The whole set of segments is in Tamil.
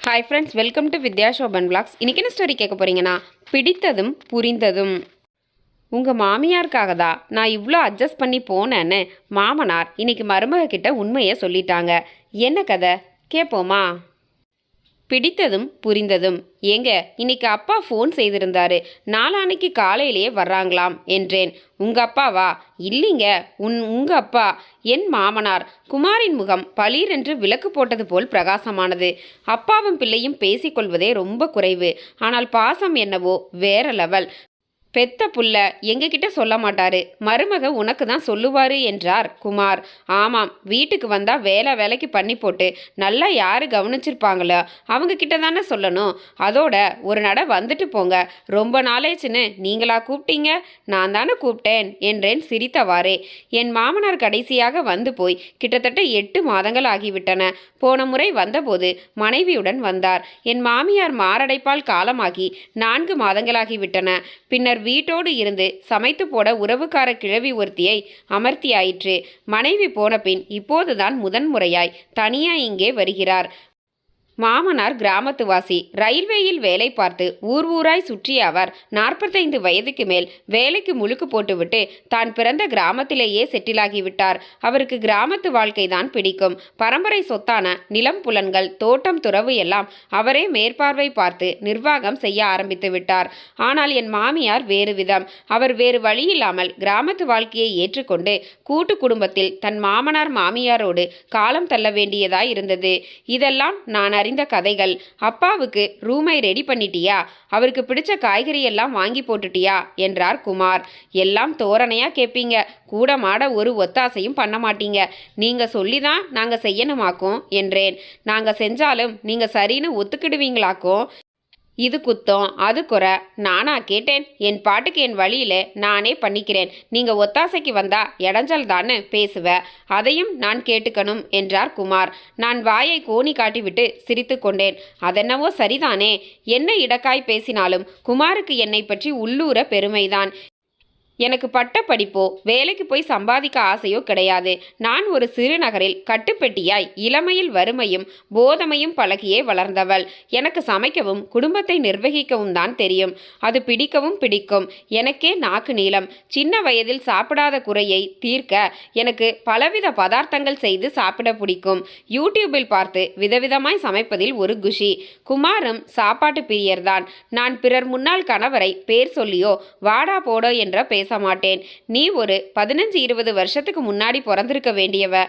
Hi friends welcome to Vidya Shoban blogs இன்றைக்கி என்ன ஸ்டோரி கேட்க போகிறீங்கன்னா பிடித்ததும் புரிந்ததும். உங்கள் மாமியாருக்காக தான் நான் இவ்வளோ அட்ஜஸ்ட் பண்ணி போனேன்னு மாமனார் இன்றைக்கி மருமக கிட்ட உண்மையை சொல்லிட்டாங்க. என்ன கதை? கேட்போமா பிடித்ததும் புரிந்ததும். ஏங்க இன்னைக்கு அப்பா ஃபோன் செய்திருந்தாரு. நாளான்னைக்கு காலையிலேயே வர்றாங்களாம் என்றேன். உங்க அப்பாவா? இல்லைங்க உன் உங்க அப்பா. என் மாமனார். குமாரின் முகம் பளீரென்று விளக்கு போட்டது போல் பிரகாசமானது. அப்பாவும் பிள்ளையும் பேசிக்கொள்வதே ரொம்ப குறைவு. ஆனால் பாசம் என்னவோ வேற லெவல் பெத்த புள்ள எங்ககிட்ட சொல்ல மாட்டாரு. மருமக உனக்கு தான் சொல்லுவாரு என்றார் குமார். ஆமாம் வீட்டுக்கு வந்தா வேலை வேலைக்கு பண்ணி போட்டு நல்லா யாரு கவனிச்சிருப்பாங்களோ அவங்க கிட்ட தானே சொல்லணும். அதோட ஒரு நட வந்துட்டு போங்க. ரொம்ப நாளேச்சுன்னு நீங்களா கூப்பிட்டீங்க? நான் தானே கூப்பிட்டேன் என்றேன் சிரித்தவாறே. என் மாமனார் கடைசியாக வந்து போய் கிட்டத்தட்ட எட்டு மாதங்கள் ஆகிவிட்டன. போன முறை வந்தபோது மனைவியுடன் வந்தார். என் மாமியார் மாரடைப்பால் காலமாகி நான்கு மாதங்களாகிவிட்டன. பின்னர் வீட்டோடு இருந்து சமைத்து போட உறவுக்கார கிழவி ஒருத்தியை அமர்த்தியாயிற்று. மனைவி போன பின் இப்போதுதான் முதன்முறையாய் தனியா இங்கே வருகிறார். மாமனார் கிராமத்துவாசி ரயில்வேயில் வேலை பார்த்து ஊர் ஊராய் சுற்றிய அவர் நாற்பத்தைந்து வயதுக்கு மேல் வேலைக்கு முழுக்கு போட்டுவிட்டு தான் பிறந்த கிராமத்திலேயே செட்டிலாகிவிட்டார். அவருக்கு கிராமத்து வாழ்க்கைதான் பிடிக்கும். பரம்பரை சொத்தான நிலம் புலன்கள் தோட்டம் துறவு எல்லாம் அவரே மேற்பார்வை பார்த்து நிர்வாகம் செய்ய ஆரம்பித்து விட்டார். ஆனால் என் மாமியார் வேறு விதம். அவர் வேறு வழியில்லாமல் கிராமத்து வாழ்க்கையை ஏற்றுக்கொண்டு கூட்டு குடும்பத்தில் தன் மாமனார் மாமியாரோடு காலம் தள்ள வேண்டியதாய் இருந்தது. இதெல்லாம் நான் அறிந்த கதைகள். அப்பாவுக்கு ரூமை ரெடி பண்ணிட்டியா? அவருக்கு பிடிச்ச காய்கறி எல்லாம் வாங்கி போட்டுட்டியா? என்றார் குமார். எல்லாம் தோரணையா கேட்பீங்க கூட மாட ஒரு ஒத்தாசையும் பண்ண மாட்டீங்க. நீங்க சொல்லி தான் நாங்க செய்யணுமாக்கும்? என்றேன். நாங்க செஞ்சாலும் நீங்க சரின்னு ஒத்துக்கிடுவீங்களாக்கும்? இது குத்தம் அது குறை. நானா கேட்டேன். என் பாட்டுக்கு என் வழியில நானே பண்ணிக்கிறேன். நீங்க ஒத்தாசைக்கு வந்தா இடைஞ்சல் தானே பேசுவ. அதையும் நான் கேட்டுக்கணும் என்றார் குமார். நான் வாயை கோணி காட்டிவிட்டு சிரித்து கொண்டேன். அதென்னவோ சரிதானே. என்ன இடக்காய் பேசினாலும் குமாருக்கு என்னை பற்றி உள்ளூர பெருமைதான். எனக்கு பட்ட படிப்போ வேலைக்கு போய் சம்பாதிக்க ஆசையோ கிடையாது. நான் ஒரு சிறு நகரில் கட்டுப்பெட்டியாய் இளமையில் வறுமையும் போதமையும் பழகியே வளர்ந்தவள். எனக்கு சமைக்கவும் குடும்பத்தை நிர்வகிக்கவும் தான் தெரியும். அது பிடிக்கவும் பிடிக்கும். எனக்கே நாக்கு நீளம். சின்ன வயதில் சாப்பிடாத குறையை தீர்க்க எனக்கு பலவித பதார்த்தங்கள் செய்து சாப்பிட பிடிக்கும். யூடியூபில் பார்த்து விதவிதமாய் சமைப்பதில் ஒரு குஷி. குமாரும் சாப்பாட்டு பிரியர்தான். நான் பிறர் முன்னாள் கணவரை பேர் சொல்லியோ வாடா போடோ என்ற பேச மாட்டேன். நீ ஒரு பதினஞ்சு இருபது வருஷத்துக்கு முன்னாடி பிறந்திருக்க வேண்டியவ.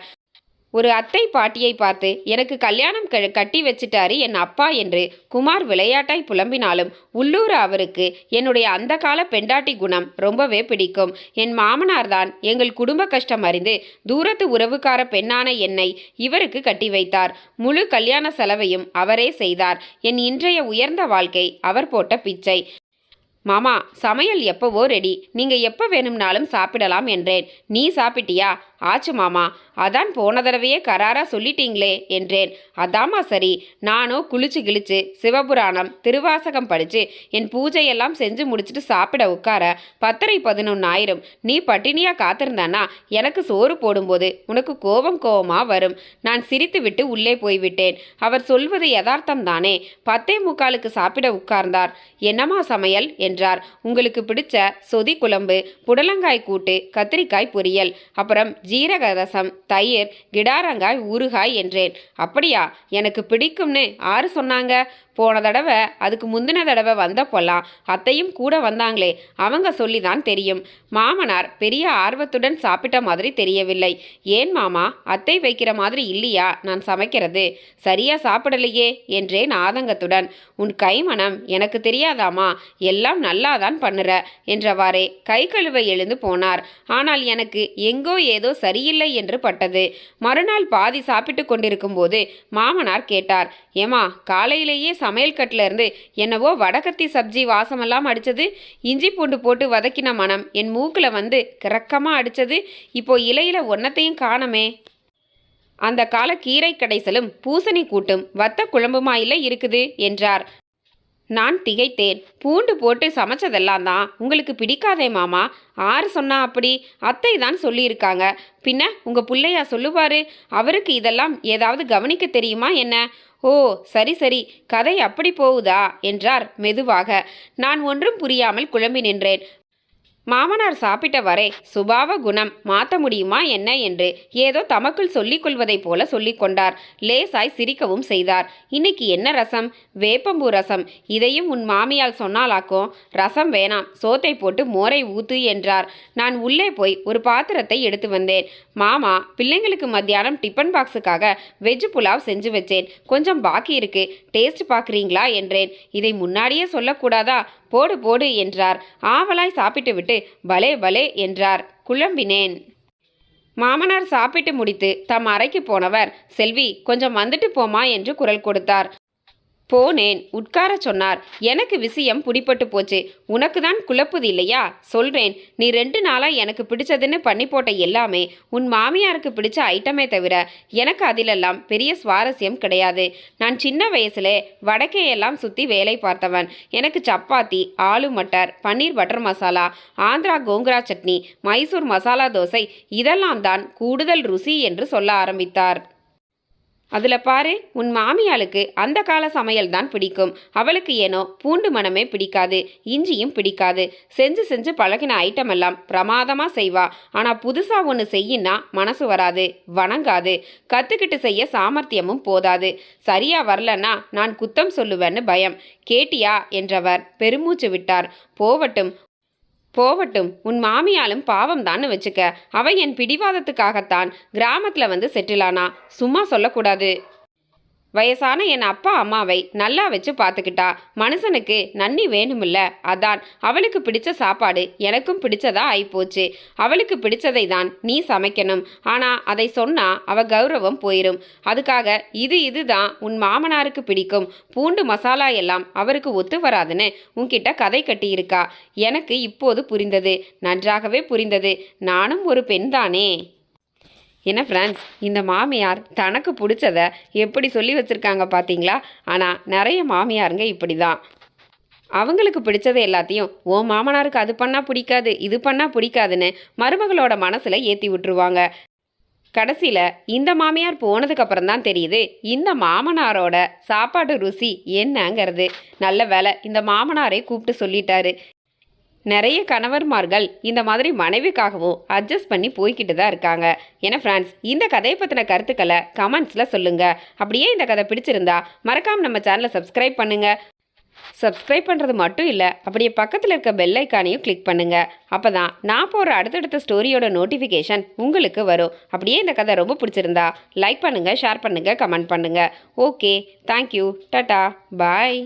ஒரு அத்தை பாட்டியை பார்த்து எனக்கு கல்யாணம் க கட்டி வச்சிட்டாரு என் அப்பா என்று குமார் விளையாட்டாய் புலம்பினாலும் உள்ளூர் அவருக்கு என்னுடைய அந்த கால பெண்டாட்டி குணம் ரொம்பவே பிடிக்கும். என் மாமனார் தான் எங்கள் குடும்ப கஷ்டம் அறிந்து தூரத்து உறவுக்கார பெண்ணான என்னை இவருக்கு கட்டி வைத்தார். முழு கல்யாண செலவையும் அவரே செய்தார். என் இன்றைய உயர்ந்த வாழ்க்கை அவர் போட்ட பிச்சை. மாமா சமையல் எப்பவோ ரெடி. நீங்க எப்ப வேணும்னாலும் சாப்பிடலாம் என்றேன். நீ சாப்பிட்டியா? ஆச்சு மாமா. அதான் போன தடவையே கராரா சொல்லிட்டீங்களே என்றேன். அதாம்மா சரி. நானும் குளிச்சு கிழிச்சு சிவபுராணம் திருவாசகம் படிச்சு என் பூஜையெல்லாம் செஞ்சு முடிச்சுட்டு சாப்பிட உட்கார பத்தரை பதினொன்று ஆயிரும் நீ பட்டினியா காத்திருந்தானா? எனக்கு சோறு போடும்போது உனக்கு கோபம் கோபமா வரும். நான் சிரித்து விட்டு உள்ளே போய்விட்டேன். அவர் சொல்வது யதார்த்தம் தானே. பத்தே முக்காலுக்கு சாப்பிட உட்கார்ந்தார். என்னம்மா சமையல்? என்று என்றார். உங்களுக்கு பிடிச்ச சொதி குழம்பு புடலங்காய் கூட்டு கத்திரிக்காய் பொரியல் அப்புறம் ஜீரக ரசம் தயிர் கிடாரங்காய் ஊறுகாய் என்றேன். அப்படியா? எனக்கு பிடிக்கும்னு ஆறு சொன்னாங்க. போன தடவை அதுக்கு முந்தின தடவை வந்தப்போல்லாம் அத்தையும் கூட வந்தாங்களே அவங்க சொல்லி தான் தெரியும். மாமனார் பெரிய ஆர்வத்துடன் சாப்பிட்ட மாதிரி தெரியவில்லை. ஏன் மாமா? அத்தை வைக்கிற மாதிரி இல்லையா? நான் சமைக்கிறது. சரியா சாப்பிடலையே? என்றேன் ஆதங்கத்துடன். உன் கைமணம் எனக்கு தெரியாதாமா எல்லாம் நல்லா தான் பண்ணுற என்றவாறே கை கழுவ எழுந்து போனார். ஆனால் எனக்கு எங்கோ ஏதோ சரியில்லை என்று பட்டது. மறுநாள் பாதி சாப்பிட்டு கொண்டிருக்கும் போது மாமனார் கேட்டார் ஏமா காலையிலேயே சமையல் கட்டில இருந்து என்னவோ வடகத்தி சப்ஜி வாசமெல்லாம் அடிச்சது. இஞ்சி பூண்டு போட்டு வதக்கின மனம் என் மூக்கில் வந்து கிறக்கமாக அடிச்சது. இப்போ இலையில ஒன்னத்தையும் காணமே. அந்த கால கீரை கடைசலும் பூசணி கூட்டும் வத்த குழம்புமாயில இருக்குது? என்றார். நான் திகைத்தேன். பூண்டு போட்டு சமைச்சதெல்லாம் தான் உங்களுக்கு பிடிக்காதே மாமா. ஆறு சொன்னா அப்படி. அத்தை தான் சொல்லியிருக்காங்க. பின்ன உங்க பிள்ளையா சொல்லுவாரு அவருக்கு இதெல்லாம் ஏதாவது கவனிக்க தெரியுமா என்ன? ஓ சரி சரி. கதை அப்படி போகுதா? என்றார் மெதுவாக. நான் ஒன்றும் புரியாமல் குழம்பி நின்றேன். மாமனார் சாப்பிட்ட வரை சுபாவ குணம் மாற்ற முடியுமா என்ன என்று ஏதோ தமக்குள் சொல்லிக் கொள்வதைப் போல சொல்லிக் கொண்டார். லேசாய் சிரிக்கவும் செய்தார். இன்னைக்கு என்ன ரசம்? வேப்பம்பூ ரசம். இதையும் உன் மாமியால் சொன்னாலாக்கும் ரசம் வேணாம். சோத்தை போட்டு மோரை ஊத்து என்றார். நான் உள்ளே போய் ஒரு பாத்திரத்தை எடுத்து வந்தேன். மாமா பிள்ளைங்களுக்கு மத்தியானம் டிஃபன் பாக்ஸுக்காக வெஜ் புலாவ் செஞ்சு வச்சேன். கொஞ்சம் பாக்கி இருக்கு. டேஸ்ட் பார்க்குறீங்களா என்றேன். இதை முன்னாடியே சொல்லக்கூடாதா? போடு போடு என்றார். ஆவலாய் சாப்பிட்டு விட்டு பலே பலே என்றார். குழம்பினேன். மாமனார் சாப்பிட்டு முடித்து தம் அறைக்கு போனவர் செல்வி கொஞ்சம் வந்துட்டு போமா? என்று குரல் கொடுத்தார். போனேன் உட்கார சொன்னார். எனக்கு விஷயம் பிடிப்பட்டு போச்சு. உனக்கு தான் குழப்புது இல்லையா? சொல்றேன். நீ ரெண்டு நாளாக எனக்கு பிடிச்சதுன்னு பண்ணி போட்ட எல்லாமே உன் மாமியாருக்கு பிடிச்ச ஐட்டமே தவிர எனக்கு அதிலெல்லாம் பெரிய சுவாரஸ்யம் கிடையாது. நான் சின்ன வயசுல வடக்கே எல்லாம் வேலை பார்த்தவன். எனக்கு சப்பாத்தி ஆலு மட்டர் பன்னீர் பட்டர் மசாலா ஆந்திரா கோங்கரா சட்னி மைசூர் மசாலா தோசை இதெல்லாம் தான் கூடுதல் ருசி என்று சொல்ல ஆரம்பித்தார். அதில் பாரு உன் மாமியாளுக்கு அந்த கால சமையல் தான் பிடிக்கும். அவளுக்கு ஏனோ பூண்டு மனமே பிடிக்காது இஞ்சியும் பிடிக்காது. செஞ்சு செஞ்சு பழகின ஐட்டம் எல்லாம் பிரமாதமாக செய்வா. ஆனால் புதுசாக ஒன்று செய்யினா மனசு வராது வணங்காது. கற்றுக்கிட்டு செய்ய சாமர்த்தியமும் போதாது. சரியா வரலன்னா நான் குத்தம் சொல்லுவேன்னு பயம். கேட்டியா? என்றவர் பெருமூச்சு விட்டார். போவட்டும் போவட்டும் உன் மாமியாலும் பாவம் தான்னு வச்சுக்க. அவ என் பிடிவாதத்துக்காகத்தான் கிராமத்தில் வந்து செட்டிலானா? சும்மா சொல்லக்கூடாது. வயசான என் அப்பா அம்மாவை நல்லா வச்சு பார்த்துக்கிட்டா. மனுஷனுக்கு நன்னி வேணுமில்ல. அதான் அவளுக்கு பிடிச்ச சாப்பாடு எனக்கும் பிடிச்சதா ஆயிப்போச்சு. அவளுக்கு பிடிச்சதை தான் நீ சமைக்கணும். ஆனால் அதை சொன்னா அவ கௌரவம் போயிடும் அதுக்காக இது இதுதான் உன் மாமனாருக்கு பிடிக்கும். பூண்டு மசாலா எல்லாம் அவருக்கு ஒத்து வராதுன்னு உன்கிட்ட கதை கட்டியிருக்கா. எனக்கு இப்போது புரிந்தது. நன்றாகவே புரிந்தது. நானும் ஒரு பெண்தானே? என்ன ஃப்ரெண்ட்ஸ் இந்த மாமியார் தனக்கு பிடிச்சத எப்படி சொல்லி வச்சுருக்காங்க பார்த்தீங்களா ஆனால் நிறைய மாமியாருங்க இப்படி தான் அவங்களுக்கு பிடிச்சது எல்லாத்தையும் ஓ மாமனாருக்கு அது பண்ணால் பிடிக்காது இது பண்ணால் பிடிக்காதுன்னு மருமகளோட மனசில் ஏற்றி விட்டுருவாங்க. கடைசியில் இந்த மாமியார் போனதுக்கப்புறம் தான் தெரியுது இந்த மாமனாரோட சாப்பாடு ருசி என்னங்கிறது. நல்ல வேலை இந்த மாமனாரே கூப்பிட்டு சொல்லிட்டாரு. நிறைய கணவர்மார்கள் இந்த மாதிரி மனைவிக்காகவும் அட்ஜஸ்ட் பண்ணி போய்கிட்டு தான் இருக்காங்க. ஏன்னா ஃப்ரெண்ட்ஸ் இந்த கதையை பற்றின கருத்துக்களை கமெண்ட்ஸில் சொல்லுங்கள் அப்படியே இந்த கதை பிடிச்சிருந்தா மறக்காமல் நம்ம சேனலை சப்ஸ்கிரைப் பண்ணுங்கள் சப்ஸ்கிரைப் பண்ணுறது மட்டும் இல்லை அப்படியே பக்கத்தில் இருக்க பெல் ஐக்கானையும் கிளிக் பண்ணுங்கள் அப்போ தான் நான் போகிற அடுத்தடுத்த ஸ்டோரியோட நோட்டிஃபிகேஷன் உங்களுக்கு வரும். அப்படியே இந்த கதை ரொம்ப பிடிச்சிருந்தா லைக் பண்ணுங்கள் ஷேர் பண்ணுங்கள் கமெண்ட் பண்ணுங்கள் ஓகே தேங்க்யூ டாட்டா பாய்